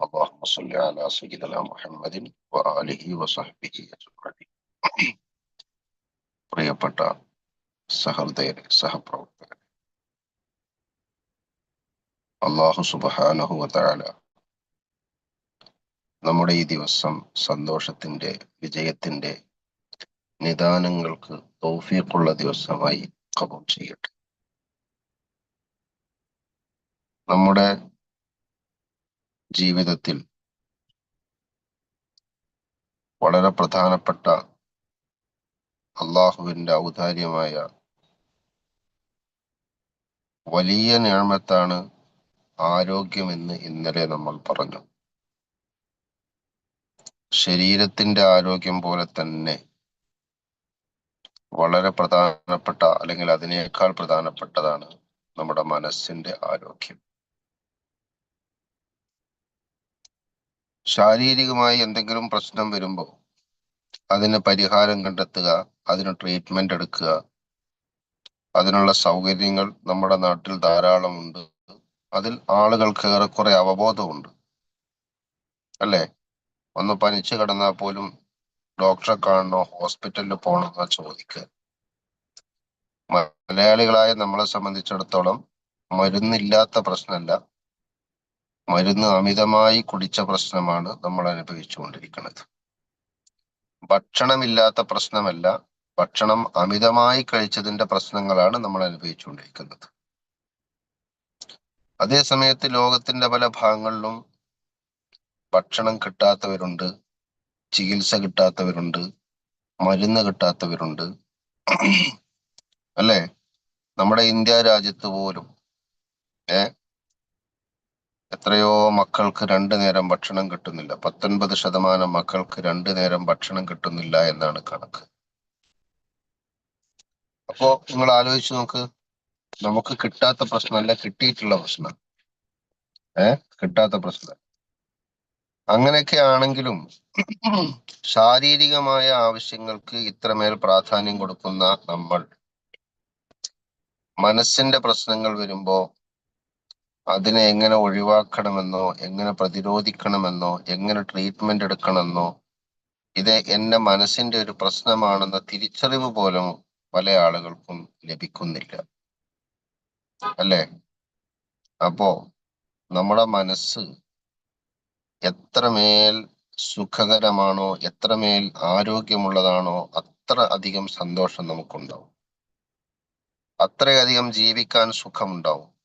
اللهم صل على سيدنا محمد وآله وصحبه أجمعين പ്രിയപ്പെട്ട സഹൃദയരെ സഹപ്രവർത്തകരെ അള്ളാഹു സുബഹാനഹു വതആല നമ്മുടെ ഈ ദിവസം സന്തോഷത്തിന്റെ വിജയത്തിന്റെ നിദാനങ്ങൾക്ക് തൗഫീഖുള്ള ദിവസമായി കബൂൽ ചെയ്യട്ടെ നമ്മുടെ ജീവിതത്തിൽ വളരെ പ്രധാനപ്പെട്ട അള്ളാഹുവിന്റെ ഔദാര്യമായ വലിയ ഞാമത്താണ് ആരോഗ്യമെന്ന് ഇന്നലെ നമ്മൾ പറഞ്ഞു. ശരീരത്തിന്റെ ആരോഗ്യം പോലെ തന്നെ വളരെ പ്രധാനപ്പെട്ട അല്ലെങ്കിൽ അതിനേക്കാൾ പ്രധാനപ്പെട്ടതാണ് നമ്മുടെ മനസ്സിന്റെ ആരോഗ്യം. ശാരീരികമായി എന്തെങ്കിലും പ്രശ്നം വരുമ്പോൾ അതിന് പരിഹാരം കണ്ടെത്തുക അതിന് ട്രീറ്റ്മെന്റ് എടുക്കുക. അതിനുള്ള സൗകര്യങ്ങൾ നമ്മുടെ നാട്ടിൽ ധാരാളമുണ്ട് അതിൽ ആളുകൾക്ക് ഏറെക്കുറെ അവബോധമുണ്ട്. അല്ലേ? ഒന്ന് പനിച്ചു കിടന്നാൽ പോലും ഡോക്ടറെ കാണണോ ഹോസ്പിറ്റലിൽ പോകണമെന്നോ ചോദിക്കുക. മലയാളികളായ നമ്മളെ സംബന്ധിച്ചിടത്തോളം മരുന്നില്ലാത്ത പ്രശ്നമല്ല മരുന്ന് അമിതമായി കുടിച്ച പ്രശ്നമാണ് നമ്മൾ അനുഭവിച്ചുകൊണ്ടിരിക്കുന്നത്. ഭക്ഷണമില്ലാത്ത പ്രശ്നമല്ല ഭക്ഷണം അമിതമായി കഴിച്ചതിന്റെ പ്രശ്നങ്ങളാണ് നമ്മൾ അനുഭവിച്ചുകൊണ്ടിരിക്കുന്നത്. അതേ സമയത്ത് ലോകത്തിന്റെ പല ഭാഗങ്ങളിലും ഭക്ഷണം കിട്ടാത്തവരുണ്ട് ചികിത്സ കിട്ടാത്തവരുണ്ട് മരുന്ന് കിട്ടാത്തവരുണ്ട്. അല്ലേ? നമ്മുടെ ഇന്ത്യ രാജ്യത്ത് പോലും ഏ എത്രയോ മക്കൾക്ക് രണ്ടു നേരം ഭക്ഷണം കിട്ടുന്നില്ല. പത്തൊൻപത് ശതമാനം മക്കൾക്ക് രണ്ടു നേരം ഭക്ഷണം കിട്ടുന്നില്ല എന്നാണ് കണക്ക്. അപ്പോ നിങ്ങൾ ആലോചിച്ച് നോക്ക്. നമുക്ക് കിട്ടാത്ത പ്രശ്നമല്ല കിട്ടിയിട്ടുള്ള പ്രശ്നം. ഏ? കിട്ടാത്ത പ്രശ്നം. അങ്ങനെയൊക്കെ ആണെങ്കിലും ശാരീരികമായ ആവശ്യങ്ങൾക്ക് ഇത്രമേൽ പ്രാധാന്യം കൊടുക്കുന്ന നമ്മൾ മനസ്സിന്റെ പ്രശ്നങ്ങൾ വരുമ്പോ അതിനെ എങ്ങനെ ഒഴിവാക്കണമെന്നോ എങ്ങനെ പ്രതിരോധിക്കണമെന്നോ എങ്ങനെ ട്രീറ്റ്മെന്റ് എടുക്കണമെന്നോ ഇത് എന്റെ മനസ്സിന്റെ ഒരു പ്രശ്നമാണെന്ന തിരിച്ചറിവ് പോലും പല ആളുകൾക്കും ലഭിക്കുന്നില്ല. അല്ലേ? അപ്പോ നമ്മുടെ മനസ്സ് എത്രമേൽ സുഖകരമാണോ എത്രമേൽ ആരോഗ്യമുള്ളതാണോ അത്ര അധികം സന്തോഷം നമുക്കുണ്ടാവും. അത്രയധികം ജീവിക്കാൻ സുഖമുണ്ടാവും.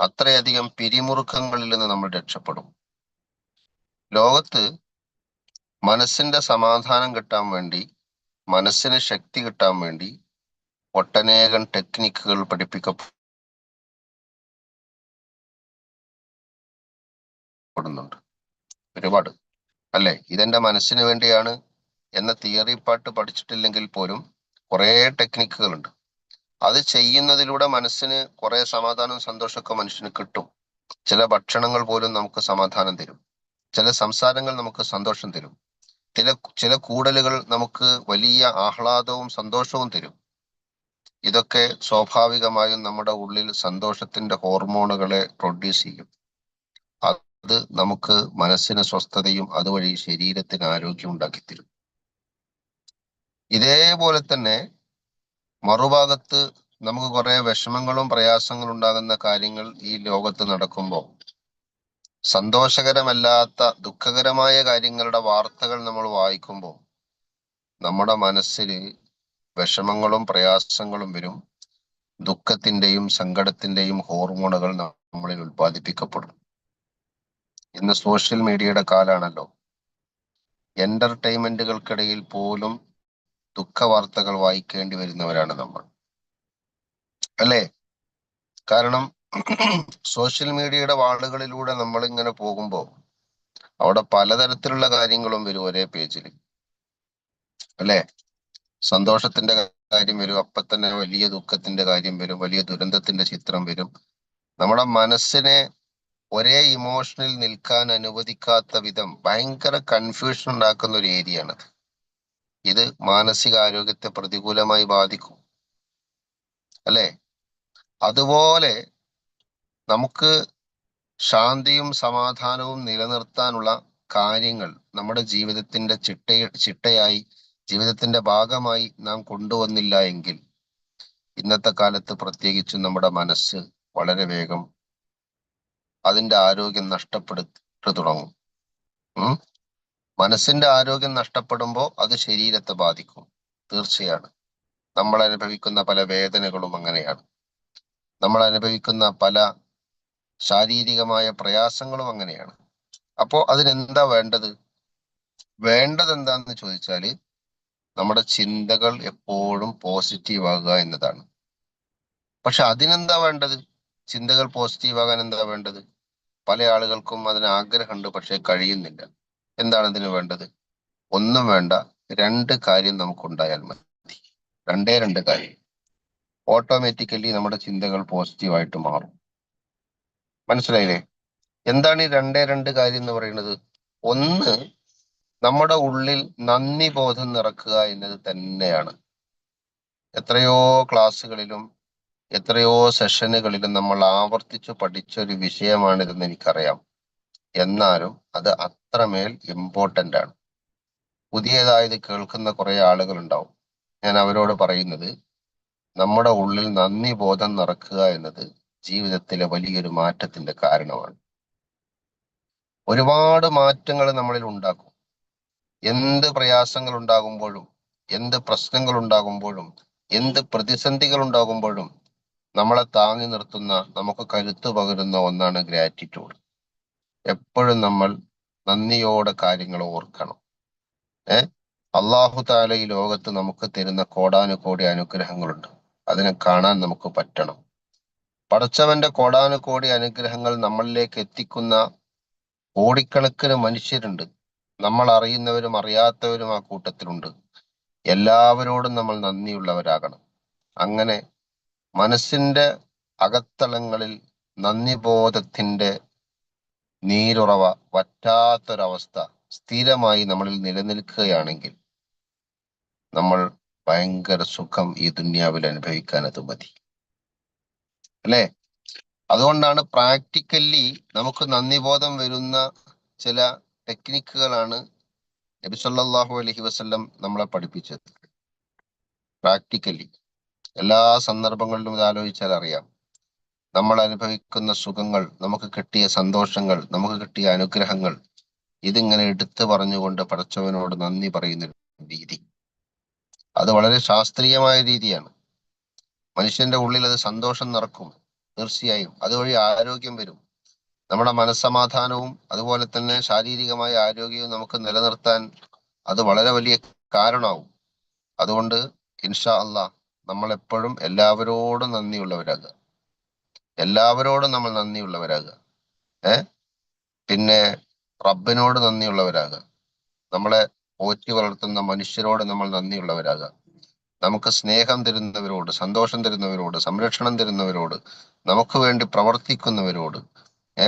അത്രയധികം പിരിമുറുക്കങ്ങളിൽ നിന്ന് നമ്മൾ രക്ഷപ്പെടും. ലോകത്ത് മനസ്സിന്റെ സമാധാനം കിട്ടാൻ വേണ്ടി മനസ്സിന് ശക്തി കിട്ടാൻ വേണ്ടി ഒട്ടനേകം ടെക്നിക്കുകൾ പഠിപ്പിക്കപ്പെടുന്നുണ്ട്. ഒരുപാട്. അല്ലെ? ഇതെന്റെ മനസ്സിന് വേണ്ടിയാണ് എന്ന തിയറി പാട്ട് പഠിച്ചിട്ടില്ലെങ്കിൽ പോലും കുറേ ടെക്നിക്കുകൾ ഉണ്ട് അത് ചെയ്യുന്നതിലൂടെ മനസ്സിന് കുറെ സമാധാനവും സന്തോഷമൊക്കെ മനുഷ്യന് കിട്ടും. ചില ഭക്ഷണങ്ങൾ പോലും നമുക്ക് സമാധാനം തരും. ചില സംസാരങ്ങൾ നമുക്ക് സന്തോഷം തരും. ചില ചില കൂടലുകൾ നമുക്ക് വലിയ ആഹ്ലാദവും സന്തോഷവും തരും. ഇതൊക്കെ സ്വാഭാവികമായും നമ്മുടെ ഉള്ളിൽ സന്തോഷത്തിന്റെ ഹോർമോണുകളെ പ്രൊഡ്യൂസ് ചെയ്യും. അത് നമുക്ക് മനസ്സിന് സ്വസ്ഥതയും അതുവഴി ശരീരത്തിന് ആരോഗ്യം ഉണ്ടാക്കി തരും ഇതേപോലെ തന്നെ മറുഭാഗത്ത് നമുക്ക് കുറെ വിഷമങ്ങളും പ്രയാസങ്ങളും ഉണ്ടാകുന്ന കാര്യങ്ങൾ ഈ ലോകത്ത് നടക്കുമ്പോൾ സന്തോഷകരമല്ലാത്ത ദുഃഖകരമായ കാര്യങ്ങളുടെ വാർത്തകൾ നമ്മൾ വായിക്കുമ്പോൾ നമ്മുടെ മനസ്സിൽ വിഷമങ്ങളും പ്രയാസങ്ങളും വരും. ദുഃഖത്തിന്റെയും സങ്കടത്തിന്റെയും ഹോർമോണുകൾ നമ്മളിൽ ഉൽപ്പാദിപ്പിക്കപ്പെടും. ഇന്ന് സോഷ്യൽ മീഡിയയുടെ കാലാണല്ലോ. എന്റർടൈൻമെന്റുകൾക്കിടയിൽ പോലും ദുഃഖ വാർത്തകൾ വായിക്കേണ്ടി വരുന്നവരാണ് നമ്മൾ. അല്ലേ? കാരണം സോഷ്യൽ മീഡിയയുടെ വാളുകളിലൂടെ നമ്മൾ ഇങ്ങനെ പോകുമ്പോൾ അവിടെ പലതരത്തിലുള്ള കാര്യങ്ങളും വരും ഒരേ പേജിൽ. അല്ലേ? സന്തോഷത്തിന്റെ കാര്യം വരും അപ്പൊ തന്നെ വലിയ ദുഃഖത്തിന്റെ കാര്യം വരും വലിയ ദുരന്തത്തിന്റെ ചിത്രം വരും. നമ്മുടെ മനസ്സിനെ ഒരേ ഇമോഷനിൽ നിൽക്കാൻ അനുവദിക്കാത്ത വിധം ഭയങ്കര കൺഫ്യൂഷൻ ഉണ്ടാക്കുന്ന ഒരു ഏരിയ ആണ് ഇത് മാനസികാരോഗ്യത്തെ പ്രതികൂലമായി ബാധിക്കും. അല്ലേ? അതുപോലെ നമുക്ക് ശാന്തിയും സമാധാനവും നിലനിർത്താനുള്ള കാര്യങ്ങൾ നമ്മുടെ ജീവിതത്തിന്റെ ചിട്ട ചിട്ടയായി ജീവിതത്തിന്റെ ഭാഗമായി നാം കൊണ്ടുവന്നില്ല എങ്കിൽ ഇന്നത്തെ കാലത്ത് പ്രത്യേകിച്ചും നമ്മുടെ മനസ്സ് വളരെ വേഗം അതിന്റെ ആരോഗ്യം നഷ്ടപ്പെടുത്തു തുടങ്ങും. മനസ്സിന്റെ ആരോഗ്യം നഷ്ടപ്പെടുമ്പോൾ അത് ശരീരത്തെ ബാധിക്കും. തീർച്ചയാണ്. നമ്മൾ അനുഭവിക്കുന്ന പല വേദനകളും അങ്ങനെയാണ്. നമ്മൾ അനുഭവിക്കുന്ന പല ശാരീരികമായ പ്രയാസങ്ങളും അങ്ങനെയാണ്. അപ്പോൾ അതിനെന്താ വേണ്ടത്? വേണ്ടത് എന്താന്ന് ചോദിച്ചാൽ നമ്മുടെ ചിന്തകൾ എപ്പോഴും പോസിറ്റീവ് ആകുക എന്നതാണ്. പക്ഷെ അതിനെന്താ വേണ്ടത്? ചിന്തകൾ പോസിറ്റീവ് ആകാൻ എന്താ വേണ്ടത്? പല ആളുകൾക്കും അതിന് ആഗ്രഹമുണ്ട് പക്ഷെ കഴിയുന്നില്ല. എന്താണ് ഇതിന് വേണ്ടത്? ഒന്നും വേണ്ട. രണ്ട് കാര്യം നമുക്കുണ്ടായാൽ മതി. രണ്ടേ രണ്ട് കാര്യം. ഓട്ടോമാറ്റിക്കലി നമ്മുടെ ചിന്തകൾ പോസിറ്റീവായിട്ട് മാറും. മനസ്സിലായില്ലേ? എന്താണ് ഈ രണ്ടേ രണ്ട് കാര്യം എന്ന് പറയുന്നത്? ഒന്ന് നമ്മുടെ ഉള്ളിൽ നന്ദി ബോധം നിറക്കുക എന്നത് തന്നെയാണ്. എത്രയോ ക്ലാസ്സുകളിലും എത്രയോ സെഷനുകളിലും നമ്മൾ ആവർത്തിച്ചു പഠിച്ച ഒരു വിഷയമാണിതെന്ന് എനിക്കറിയാം. എന്നാലും അത് അത്രമേൽ ഇമ്പോർട്ടന്റ് ആണ്. പുതിയതായത് കേൾക്കുന്ന കുറെ ആളുകളുണ്ടാവും. ഞാൻ അവരോട് പറയുന്നത് നമ്മുടെ ഉള്ളിൽ നന്ദി ബോധം നിറക്കുക എന്നത് ജീവിതത്തിലെ വലിയൊരു മാറ്റത്തിന്റെ കാരണമാണ്. ഒരുപാട് മാറ്റങ്ങൾ നമ്മളിൽ ഉണ്ടാക്കും. എന്ത് പ്രയാസങ്ങൾ ഉണ്ടാകുമ്പോഴും എന്ത് പ്രശ്നങ്ങൾ ഉണ്ടാകുമ്പോഴും എന്ത് പ്രതിസന്ധികൾ ഉണ്ടാകുമ്പോഴും നമ്മളെ താങ്ങി നിർത്തുന്ന നമുക്ക് കരുത്ത് പകരുന്ന ഒന്നാണ് ഗ്രാറ്റിറ്റ്യൂഡ് എപ്പോഴും നമ്മൾ നന്ദിയോടെ കാര്യങ്ങൾ ഓർക്കണം. ഏ? അള്ളാഹു താല ഈ ലോകത്ത് നമുക്ക് തരുന്ന കോടാനുകോടി അനുഗ്രഹങ്ങളുണ്ട്. അതിനെ കാണാൻ നമുക്ക് പറ്റണം. പടച്ചവന്റെ കോടാനുകോടി അനുഗ്രഹങ്ങൾ നമ്മളിലേക്ക് എത്തിക്കുന്ന കോടിക്കണക്കിന് മനുഷ്യരുണ്ട്. നമ്മൾ അറിയുന്നവരും അറിയാത്തവരും ആ കൂട്ടത്തിലുണ്ട്. എല്ലാവരോടും നമ്മൾ നന്ദിയുള്ളവരാകണം. അങ്ങനെ മനസ്സിന്റെ അകത്തളങ്ങളിൽ നന്ദിബോധത്തിന്റെ നീരുറവ വറ്റാത്തൊരവസ്ഥ സ്ഥിരമായി നമ്മളിൽ നിലനിൽക്കുകയാണെങ്കിൽ നമ്മൾ ഭയങ്കര സുഖം ഈ ദുന്യാവിൽ അനുഭവിക്കാൻ അത് മതി. അല്ലേ? അതുകൊണ്ടാണ് പ്രാക്ടിക്കലി നമുക്ക് നന്ദിബോധം വരുന്ന ചില ടെക്നിക്കുകളാണ് നബി സല്ലല്ലാഹു അലൈഹി വസല്ലം നമ്മളെ പഠിപ്പിച്ചത്. പ്രാക്ടിക്കലി. എല്ലാ സന്ദർഭങ്ങളിലും ഇത് ആലോചിച്ചാൽ അറിയാം. നമ്മൾ അനുഭവിക്കുന്ന സുഖങ്ങൾ നമുക്ക് കിട്ടിയ സന്തോഷങ്ങൾ നമുക്ക് കിട്ടിയ അനുഗ്രഹങ്ങൾ ഇതിങ്ങനെ എടുത്തു പറഞ്ഞുകൊണ്ട് പടച്ചവനോട് നന്ദി പറയുന്ന രീതി. അത് വളരെ ശാസ്ത്രീയമായ രീതിയാണ്. മനുഷ്യന്റെ ഉള്ളിൽ അത് സന്തോഷം നിറക്കും തീർച്ചയായും. അതുവഴി ആരോഗ്യം വരും. നമ്മുടെ മനസ്സമാധാനവും അതുപോലെ തന്നെ ശാരീരികമായ ആരോഗ്യവും നമുക്ക് നിലനിർത്താൻ അത് വളരെ വലിയ കാരണമാവും. അതുകൊണ്ട് ഇൻഷാ അള്ളാ നമ്മൾ എപ്പോഴും എല്ലാവരോടും നന്ദിയുള്ളവരാകുക. എല്ലാവരോടും നമ്മൾ നന്ദിയുള്ളവരാകുക. ഏ? പിന്നെ റബ്ബിനോട് നന്ദിയുള്ളവരാകുക. നമ്മളെ പോറ്റി വളർത്തുന്ന മനുഷ്യരോട് നമ്മൾ നന്ദിയുള്ളവരാകുക. നമുക്ക് സ്നേഹം തരുന്നവരോട് സന്തോഷം തരുന്നവരോട് സംരക്ഷണം തരുന്നവരോട് നമുക്ക് വേണ്ടി പ്രവർത്തിക്കുന്നവരോട്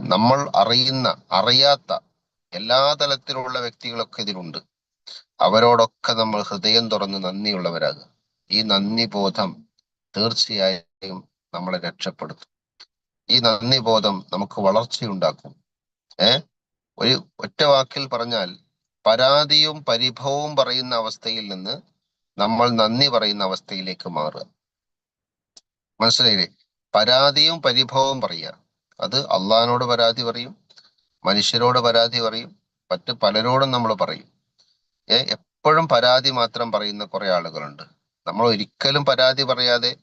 നമ്മൾ അറിയുന്ന അറിയാത്ത എല്ലാ തലത്തിലുള്ള വ്യക്തികളൊക്കെ ഇതിലുണ്ട്. അവരോടൊക്കെ നമ്മൾ ഹൃദയം തുറന്ന് നന്ദിയുള്ളവരാകുക. ഈ നന്ദി ബോധം തീർച്ചയായും നമ്മളെ രക്ഷപ്പെടുത്തും. ഈ നന്ദി ബോധം നമുക്ക് വളർച്ചയുണ്ടാക്കും. ഏ? ഒരു ഒറ്റ വാക്കിൽ പറഞ്ഞാൽ പരാതിയും പരിഭവവും പറയുന്ന അവസ്ഥയിൽ നിന്ന് നമ്മൾ നന്ദി പറയുന്ന അവസ്ഥയിലേക്ക് മാറുക. മനസ്സിലായില്ലേ? പരാതിയും പരിഭവവും പറയുക. അത് അള്ളഹാനോട് പരാതി പറയും മനുഷ്യരോട് പരാതി പറയും മറ്റ് പലരോടും നമ്മൾ പറയും. ഏ? എപ്പോഴും പരാതി മാത്രം പറയുന്ന കുറെ ആളുകളുണ്ട്. നമ്മൾ ഒരിക്കലും പരാതി പറയാതെ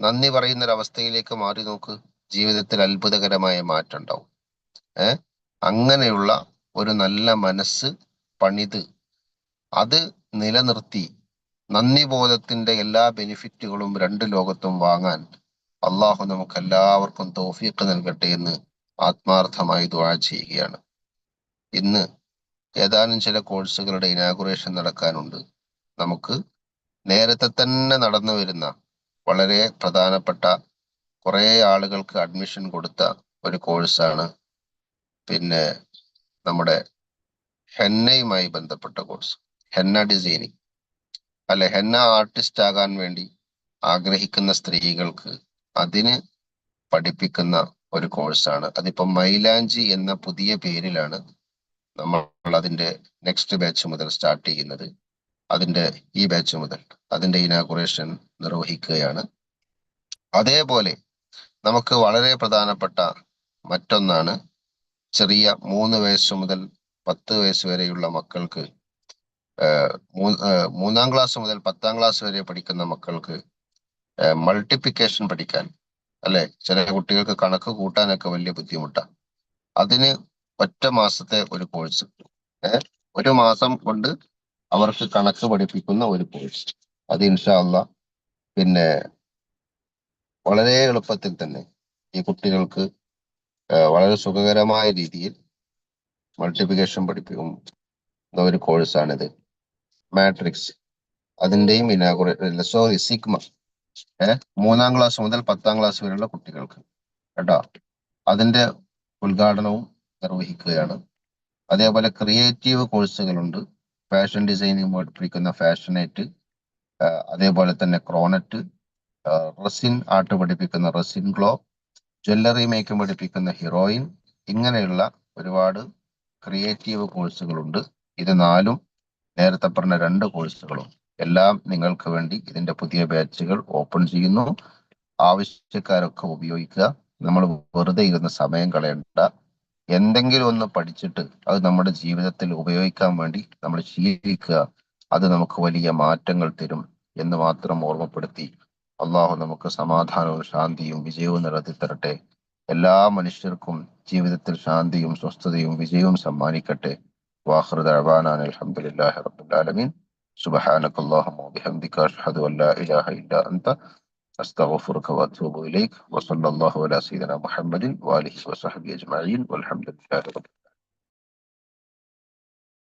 നന്ദി പറയുന്ന ഒരു അവസ്ഥയിലേക്ക് മാറി നോക്ക്. ജീവിതത്തിൽ അത്ഭുതകരമായ മാറ്റം ഉണ്ടാവും ഏർ അങ്ങനെയുള്ള ഒരു നല്ല മനസ്സ് പണിത് അത് നിലനിർത്തി നന്ദി ബോധത്തിന്റെ എല്ലാ ബെനിഫിറ്റുകളും രണ്ട് ലോകത്തും വാങ്ങാൻ അള്ളാഹു നമുക്ക് എല്ലാവർക്കും തോഫീക്ക് നൽകട്ടെ എന്ന് ആത്മാർത്ഥമായി ദുആ ചെയ്യുകയാണ്. ഇന്ന് ഏതാനും ചില കോഴ്സുകളുടെ ഇനാഗുറേഷൻ നടക്കാനുണ്ട്. നമുക്ക് നേരത്തെ തന്നെ നടന്നു വരുന്ന വളരെ പ്രധാനപ്പെട്ട കുറെ ആളുകൾക്ക് അഡ്മിഷൻ കൊടുത്ത ഒരു കോഴ്സാണ് പിന്നെ നമ്മുടെ ഹെന്നയുമായി ബന്ധപ്പെട്ട കോഴ്സ് ഹെന്ന ഡിസൈനിങ്. അല്ലെ ഹെന്ന ആർട്ടിസ്റ്റ് ആകാൻ വേണ്ടി ആഗ്രഹിക്കുന്ന സ്ത്രീകൾക്ക് അതിന് പഠിപ്പിക്കുന്ന ഒരു കോഴ്സാണ് അതിപ്പം മൈലാഞ്ചി എന്ന പുതിയ പേരിലാണ് നമ്മൾ അതിന്റെ നെക്സ്റ്റ് ബാച്ച് മുതൽ സ്റ്റാർട്ട് ചെയ്യുന്നത്. അതിന്റെ ഈ ബാച്ച് മുതൽ അതിന്റെ ഇനാഗുറേഷൻ നിർവഹിക്കുകയാണ്. അതേപോലെ നമുക്ക് വളരെ പ്രധാനപ്പെട്ട മറ്റൊന്നാണ് ചെറിയ മൂന്ന് വയസ്സ് മുതൽ പത്ത് വയസ്സ് വരെയുള്ള മക്കൾക്ക് മൂന്നാം ക്ലാസ് മുതൽ പത്താം ക്ലാസ് വരെ പഠിക്കുന്ന മക്കൾക്ക് മൾട്ടിപ്ലിക്കേഷൻ പഠിക്കാൻ അല്ലെ? ചില കുട്ടികൾക്ക് കണക്ക് കൂട്ടാനൊക്കെ വലിയ ബുദ്ധിമുട്ടാണ് അതിന് ഒറ്റ മാസത്തെ ഒരു കോഴ്സ് ഒരു മാസം കൊണ്ട് അവർക്ക് കണക്ക് പഠിപ്പിക്കുന്ന ഒരു കോഴ്സ്. അത് ഇൻഷാല്ല പിന്നെ വളരെ എളുപ്പത്തിൽ തന്നെ ഈ കുട്ടികൾക്ക് വളരെ സുഖകരമായ രീതിയിൽ മൾട്ടിപ്ലിക്കേഷൻ പഠിപ്പിക്കും. ഒരു കോഴ്സാണിത് മാട്രിക്സ് അതിന്റെയും ഇനാഗുറേറ്റ് സോറി സിഗ്മ ഏഹ് മൂന്നാം ക്ലാസ് മുതൽ പത്താം ക്ലാസ് വരെയുള്ള കുട്ടികൾക്ക്. കേട്ടോ? അതിന്റെ ഉദ്ഘാടനവും നിർവഹിക്കുകയാണ്. അതേപോലെ ക്രിയേറ്റീവ് കോഴ്സുകളുണ്ട് ഫാഷൻ ഡിസൈനിങ് പഠിപ്പിക്കുന്ന ഫാഷനേറ്റ് അതേപോലെ തന്നെ ക്രോണറ്റ് റസിൻ ആർട്ട് പഠിപ്പിക്കുന്ന റസിൻ ഗ്ലോ ജ്വല്ലറി മേക്കിംഗ് പഠിപ്പിക്കുന്ന ഹീറോയിൻ ഇങ്ങനെയുള്ള ഒരുപാട് ക്രിയേറ്റീവ് കോഴ്സുകളുണ്ട്. ഇത് നാലും നേരത്തെ പറഞ്ഞ രണ്ട് കോഴ്സുകളും. എല്ലാം നിങ്ങൾക്ക് വേണ്ടി ഇതിന്റെ പുതിയ ബാച്ചുകൾ ഓപ്പൺ ചെയ്യുന്നു. ആവശ്യക്കാരൊക്കെ ഉപയോഗിക്കുക. നമ്മൾ വെറുതെ ഇരുന്ന് സമയം കളയണ്ട. എന്തെങ്കിലും ഒന്ന് പഠിച്ചിട്ട് അത് നമ്മുടെ ജീവിതത്തിൽ ഉപയോഗിക്കാൻ വേണ്ടി നമ്മൾ ശീലിക്കുക. അത് നമുക്ക് വലിയ മാറ്റങ്ങൾ തരും എന്ന് മാത്രം ഓർമ്മപ്പെടുത്തി അള്ളാഹു നമുക്ക് സമാധാനവും ശാന്തിയും വിജയവും നടത്തി തരട്ടെ എല്ലാ മനുഷ്യർക്കും ജീവിതത്തിൽ ശാന്തിയും സ്വസ്ഥതയും വിജയവും സമ്മാനിക്കട്ടെ വാഹൃദ അബാനാൻ അലഹമുല്ലാഹി റബുലാലമീൻ سبحانك اللهم وبحمدك أشهد أن لا إله إلا أنت أستغفرك وأتوب إليك وصلى الله على سيدنا محمد وآله وصحبه أجمعين والحمد لله رب